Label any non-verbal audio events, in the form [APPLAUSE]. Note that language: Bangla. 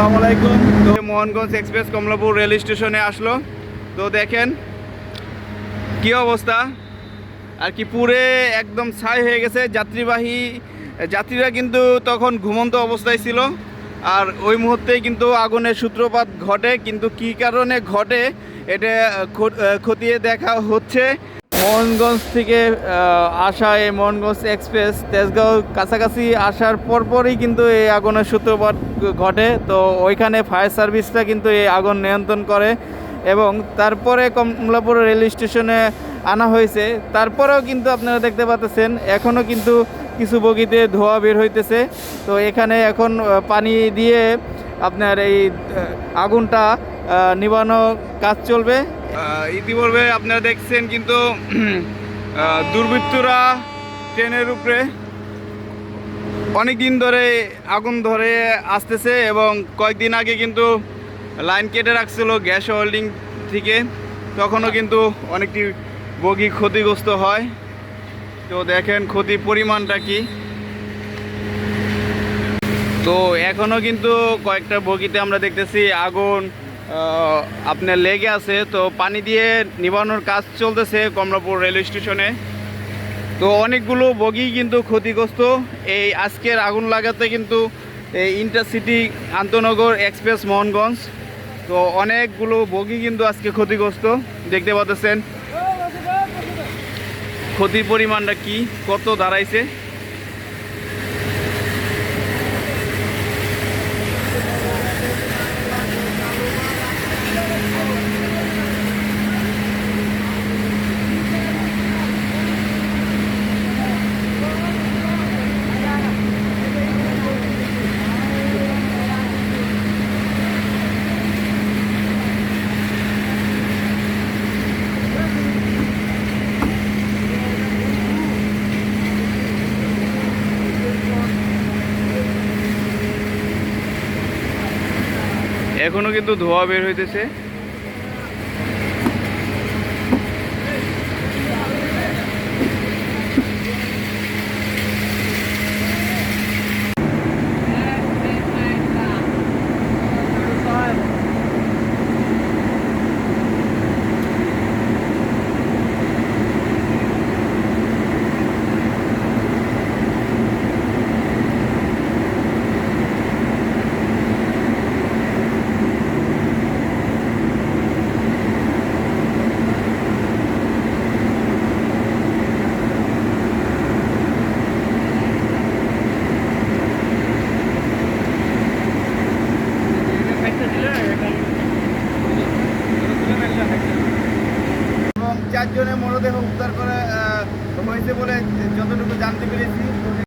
আসসালামু আলাইকুম। তো মোহনগঞ্জ এক্সপ্রেস কমলাপুর রেল স্টেশনে আসলো। তো দেখেন, কি অবস্থা? আর কি পুরে একদম ছাই হয়ে গেছে। যাত্রীবাহী, যাত্রীরা কিন্তু তখন ঘুমন্ত অবস্থায় ছিল। আর ওই মুহূর্তেই কিন্তু আগুনের সূত্রপাত ঘটে। কিন্তু কি কারণে ঘটে, এটা খতিয়ে দেখা হচ্ছে। মোহনগঞ্জ থেকে আসা এই মোহনগঞ্জ এক্সপ্রেস, তেজগাঁও কাছাকাছি আসার পরপরই কিন্তু এই আগুনের সূত্রপাত ঘটে। তো ওইখানে ফায়ার সার্ভিসটা কিন্তু এই আগুন নিয়ন্ত্রণ করে এবং তারপরে কমলাপুর রেল স্টেশনে আনা হয়েছে। তারপরেও কিন্তু আপনারা দেখতে পাচ্ছেন, এখনও কিন্তু কিছু বগিতে ধোয়া বের হইতেছে। তো এখানে এখন পানি দিয়ে আপনার এই আগুনটা নিবানো কাজ চলবে। ইতিপূর্বে আপনারা দেখছেন কিন্তু [CLEARS THROAT] দুর্বৃত্তরা ট্রেনের উপরে অনেক দিন ধরে আগুন ধরে আসতেছে এবং কয়েকদিন আগে কিন্তু লাইন কেটে রাখছিল গ্যাস হোল্ডিং থেকে। তখনও কিন্তু অনেকটি বগি ক্ষতিগ্রস্ত হয়। তো দেখেন ক্ষতির পরিমাণটা কি। তো এখনও কিন্তু কয়েকটা বগিতে আমরা দেখতেছি আগুন আপনার লেগে আছে, তো পানি দিয়ে নিবানোর কাজ চলতেছে কমলাপুর রেলওয়ে স্টেশনে। তো অনেকগুলো বগি কিন্তু ক্ষতিগ্রস্ত। এই আজকের আগুন লাগাতে কিন্তু এই ইন্টারসিটি আন্তনগর এক্সপ্রেস মোহনগঞ্জ। তো অনেকগুলো বগি কিন্তু আজকে ক্ষতিগ্রস্ত, দেখতে পাচ্ছেন। ক্ষতির পরিমাণটা কি, কত দাঁড়াইছে? এখনও কিন্তু ধোয়া বের হইতেছে। এবং চারজনের মরদেহ উদ্ধার করা হয়েছে বলে যতটুকু জানতে পেরেছি।